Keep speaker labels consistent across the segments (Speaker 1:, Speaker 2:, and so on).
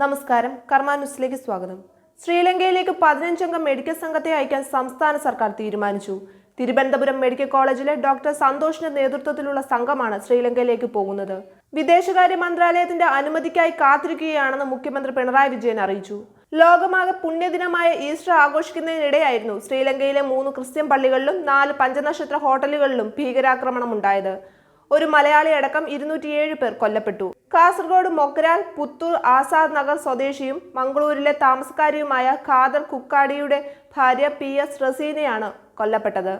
Speaker 1: നമസ്കാരം കർമ്മ ന്യൂസിലേക്ക് സ്വാഗതം ശ്രീലങ്കയിലേക്ക് പതിനഞ്ചംഗം മെഡിക്കൽ സംഘത്തെ അയക്കാൻ സംസ്ഥാന സർക്കാർ തീരുമാനിച്ചു തിരുവനന്തപുരം മെഡിക്കൽ കോളേജിലെ ഡോക്ടർ സന്തോഷിന്റെ നേതൃത്വത്തിലുള്ള സംഘമാണ് ശ്രീലങ്കയിലേക്ക് പോകുന്നത് വിദേശകാര്യ മന്ത്രാലയത്തിന്റെ അനുമതിക്കായി കാത്തിരിക്കുകയാണെന്ന് മുഖ്യമന്ത്രി പിണറായി വിജയൻ അറിയിച്ചു ലോകമാകെ പുണ്യദിനമായ ഈസ്റ്റർ ആഘോഷിക്കുന്നതിനിടെയായിരുന്നു ശ്രീലങ്കയിലെ മൂന്ന് ക്രിസ്ത്യൻ പള്ളികളിലും നാല് പഞ്ചനക്ഷത്ര ഹോട്ടലുകളിലും ഭീകരാക്രമണം ഉണ്ടായത് ഒരു മലയാളി അടക്കം ഇരുന്നൂറ്റിയേഴ് പേർ കൊല്ലപ്പെട്ടു കാസർഗോഡ് മൊക്കരാൽ പുത്തൂർ ആസാദ് നഗർ സ്വദേശിയും മംഗളൂരിലെ താമസക്കാരിയുമായ ഖാദർ കുക്കാടിയുടെ ഭാര്യ പി എസ് റസീനയാണ് കൊല്ലപ്പെട്ടത്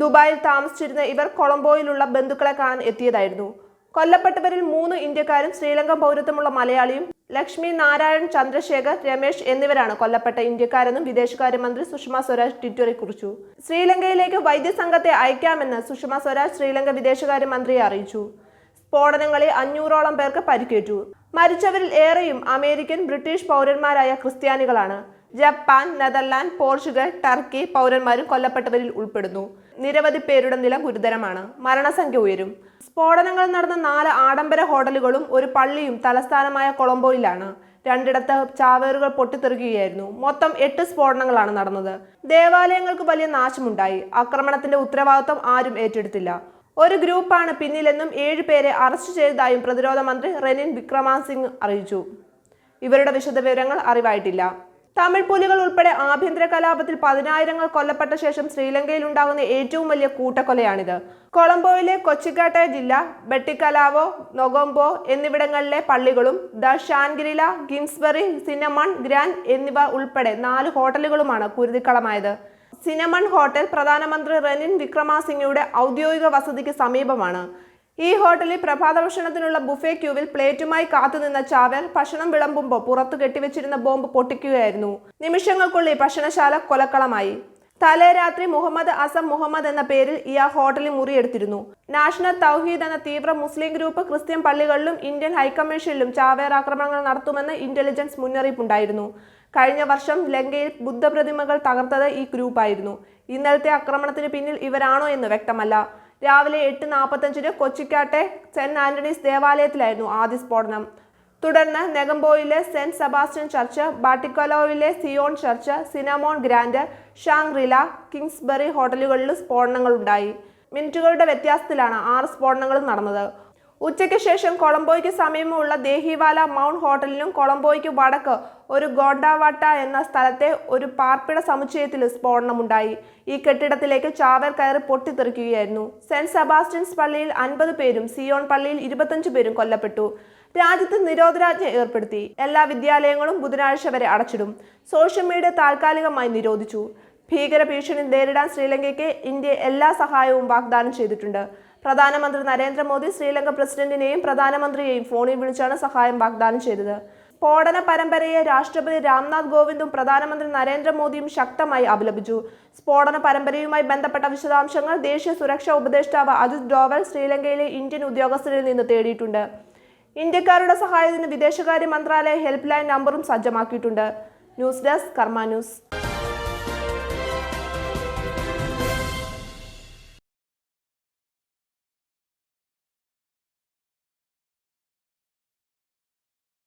Speaker 1: ദുബായിൽ താമസിച്ചിരുന്ന ഇവർ കൊളംബോയിലുള്ള ബന്ധുക്കളെ കാണാൻ എത്തിയതായിരുന്നു കൊല്ലപ്പെട്ടവരിൽ മൂന്ന് ഇന്ത്യക്കാരും ശ്രീലങ്കൻ പൗരത്വമുള്ള മലയാളിയും ലക്ഷ്മി നാരായൺ ചന്ദ്രശേഖർ രമേശ് എന്നിവരാണ് കൊല്ലപ്പെട്ട ഇന്ത്യക്കാരെന്നും വിദേശകാര്യമന്ത്രി സുഷമ സ്വരാജ് ട്വിറ്ററിൽ കുറിച്ചു ശ്രീലങ്കയിലേക്ക് വൈദ്യസംഘത്തെ അയക്കാമെന്ന് സുഷമ സ്വരാജ് ശ്രീലങ്ക വിദേശകാര്യമന്ത്രിയെ അറിയിച്ചു സ്ഫോടനങ്ങളിൽ അഞ്ഞൂറോളം പേർക്ക് പരിക്കേറ്റു മരിച്ചവരിൽ ഏറെയും അമേരിക്കൻ ബ്രിട്ടീഷ് പൗരന്മാരായ ക്രിസ്ത്യാനികളാണ് ജപ്പാൻ നെതർലാൻഡ് പോർച്ചുഗൽ ടർക്കി പൗരന്മാരും കൊല്ലപ്പെട്ടവരിൽ ഉൾപ്പെടുന്നു നിരവധി പേരുടെ നില ഗുരുതരമാണ് മരണസംഖ്യ ഉയരും സ്ഫോടനങ്ങൾ നടന്ന നാല് ആഡംബര ഹോട്ടലുകളും ഒരു പള്ളിയും തലസ്ഥാനമായ കൊളംബോയിലാണ് രണ്ടിടത്ത് ചാവേറുകൾ പൊട്ടിത്തെറിക്കുകയായിരുന്നു മൊത്തം എട്ട് സ്ഫോടനങ്ങളാണ് നടന്നത് ദേവാലയങ്ങൾക്ക് വലിയ നാശമുണ്ടായി ആക്രമണത്തിന്റെ ഉത്തരവാദിത്വം ആരും ഏറ്റെടുത്തില്ല ഒരു ഗ്രൂപ്പാണ് പിന്നിലെന്നും ഏഴ് പേരെ അറസ്റ്റ് ചെയ്തതായും പ്രതിരോധ മന്ത്രി റെനിൻ വിക്രമാസിംഗ് അറിയിച്ചു ഇവരുടെ വിശദവിവരങ്ങൾ അറിവായിട്ടില്ല തമിഴ് പുലികൾ ഉൾപ്പെടെ ആഭ്യന്തര കലാപത്തിൽ പതിനായിരങ്ങൾ കൊല്ലപ്പെട്ട ശേഷം ശ്രീലങ്കയിൽ ഉണ്ടാകുന്ന ഏറ്റവും വലിയ കൂട്ടക്കൊലയാണിത് കൊളംബോയിലെ കൊച്ചിക്കാട്ടെ ജില്ല ബെട്ടിക്കലാവോ നൊഗോംബോ എന്നിവിടങ്ങളിലെ പള്ളികളും the Shangri La Kingsbury cinnamon grand എന്നിവ ഉൾപ്പെടെ നാല് ഹോട്ടലുകളുമാണ് കുരുതിക്കളമായത് സിനമൺ ഹോട്ടൽ പ്രധാനമന്ത്രി റെനിൻ വിക്രമാസിംഗയുടെ ഔദ്യോഗിക വസതിക്ക് സമീപമാണ് ഈ ഹോട്ടലിൽ പ്രഭാത ഭക്ഷണത്തിനുള്ള ബുഫേ ക്യൂവിൽ പ്ലേറ്റുമായി കാത്തുനിന്ന ചാവൽ ഭക്ഷണം വിളമ്പുമ്പോൾ പുറത്തു കെട്ടിവെച്ചിരുന്ന ബോംബ് പൊട്ടിക്കുകയായിരുന്നു നിമിഷങ്ങൾക്കുള്ളിൽ ഭക്ഷണശാല കൊലക്കളമായി തലേ രാത്രി മുഹമ്മദ് അസം മുഹമ്മദ് എന്ന പേരിൽ ഇയാൾ ഹോട്ടലിൽ മുറിയെടുത്തിരുന്നു നാഷണൽ തൗഹീദ് എന്ന തീവ്ര മുസ്ലിം ഗ്രൂപ്പ് ക്രിസ്ത്യൻ പള്ളികളിലും ഇന്ത്യൻ ഹൈക്കമ്മീഷനിലും ചാവേർ ആക്രമണങ്ങൾ നടത്തുമെന്ന് ഇന്റലിജൻസ് മുന്നറിയിപ്പുണ്ടായിരുന്നു കഴിഞ്ഞ വർഷം ലങ്കയിൽ ബുദ്ധപ്രതിമകൾ തകർത്തത് ഈ ഗ്രൂപ്പായിരുന്നു ഇന്നലത്തെ ആക്രമണത്തിന് പിന്നിൽ ഇവരാണോ എന്ന് വ്യക്തമല്ല രാവിലെ എട്ട് നാൽപ്പത്തഞ്ചിന് കൊച്ചിക്കാട്ടെ സെന്റ് ആന്റണീസ് ദേവാലയത്തിലായിരുന്നു ആദ്യ സ്ഫോടനം തുടർന്ന് നെഗംബോയിലെ സെന്റ് സെബാസ്റ്റ്യൻ ചർച്ച് ബാട്ടിക്കോലോയിലെ Zion church Cinnamon Grand Shangri La Kingsbury ഹോട്ടലുകളിൽ സ്ഫോടനങ്ങളുണ്ടായി മിനിറ്റുകളുടെ വ്യത്യാസത്തിലാണ് ആറ് സ്ഫോടനങ്ങളും നടന്നത് ഉച്ചയ്ക്ക് ശേഷം കൊളംബോയ്ക്ക് സമീപമുള്ള ദേഹിവാല മൗണ്ട് ഹോട്ടലിനും കൊളംബോയ്ക്ക് വടക്ക് ഒരു ഗോണ്ടാവാട്ട എന്ന സ്ഥലത്തെ ഒരു പാർപ്പിട സമുച്ചയത്തിൽ സ്ഫോടനമുണ്ടായി ഈ കെട്ടിടത്തിലേക്ക് ചാവർ കയറി പൊട്ടിത്തെറിക്കുകയായിരുന്നു സെന്റ് സെബാസ്റ്റ്യൻസ് പള്ളിയിൽ അൻപത് പേരും സിയോൺ പള്ളിയിൽ ഇരുപത്തഞ്ച് പേരും കൊല്ലപ്പെട്ടു രാജ്യത്ത് നിരോധനാജ്ഞ ഏർപ്പെടുത്തി എല്ലാ വിദ്യാലയങ്ങളും ബുധനാഴ്ച വരെ അടച്ചിടും സോഷ്യൽ മീഡിയ താൽക്കാലികമായി നിരോധിച്ചു ഭീകര ഭീഷണി നേരിടാൻ ശ്രീലങ്കയ്ക്ക് ഇന്ത്യ എല്ലാ സഹായവും വാഗ്ദാനം ചെയ്തിട്ടുണ്ട് പ്രധാനമന്ത്രി നരേന്ദ്രമോദി ശ്രീലങ്ക പ്രസിഡന്റിനെയും പ്രധാനമന്ത്രിയെയും ഫോണിൽ വിളിച്ചാണ് സഹായം വാഗ്ദാനം ചെയ്തത് സ്ഫോടന പരമ്പരയെ രാഷ്ട്രപതി രാംനാഥ് കോവിന്ദും പ്രധാനമന്ത്രി നരേന്ദ്രമോദിയും ശക്തമായി അപലപിച്ചു സ്ഫോടന പരമ്പരയുമായി ബന്ധപ്പെട്ട വിശദാംശങ്ങൾ ദേശീയ സുരക്ഷാ ഉപദേഷ്ടാവ് അജിത് ഡോവൽ ശ്രീലങ്കയിലെ ഇന്ത്യൻ ഉദ്യോഗസ്ഥരിൽ നിന്ന് തേടിയിട്ടുണ്ട് ഇന്ത്യക്കാരുടെ സഹായത്തിന് വിദേശകാര്യ മന്ത്രാലയ ഹെൽപ്പ് ലൈൻ നമ്പറും സജ്ജമാക്കിയിട്ടുണ്ട് ന്യൂസ് ഡെസ്ക് കർമ്മ ന്യൂസ്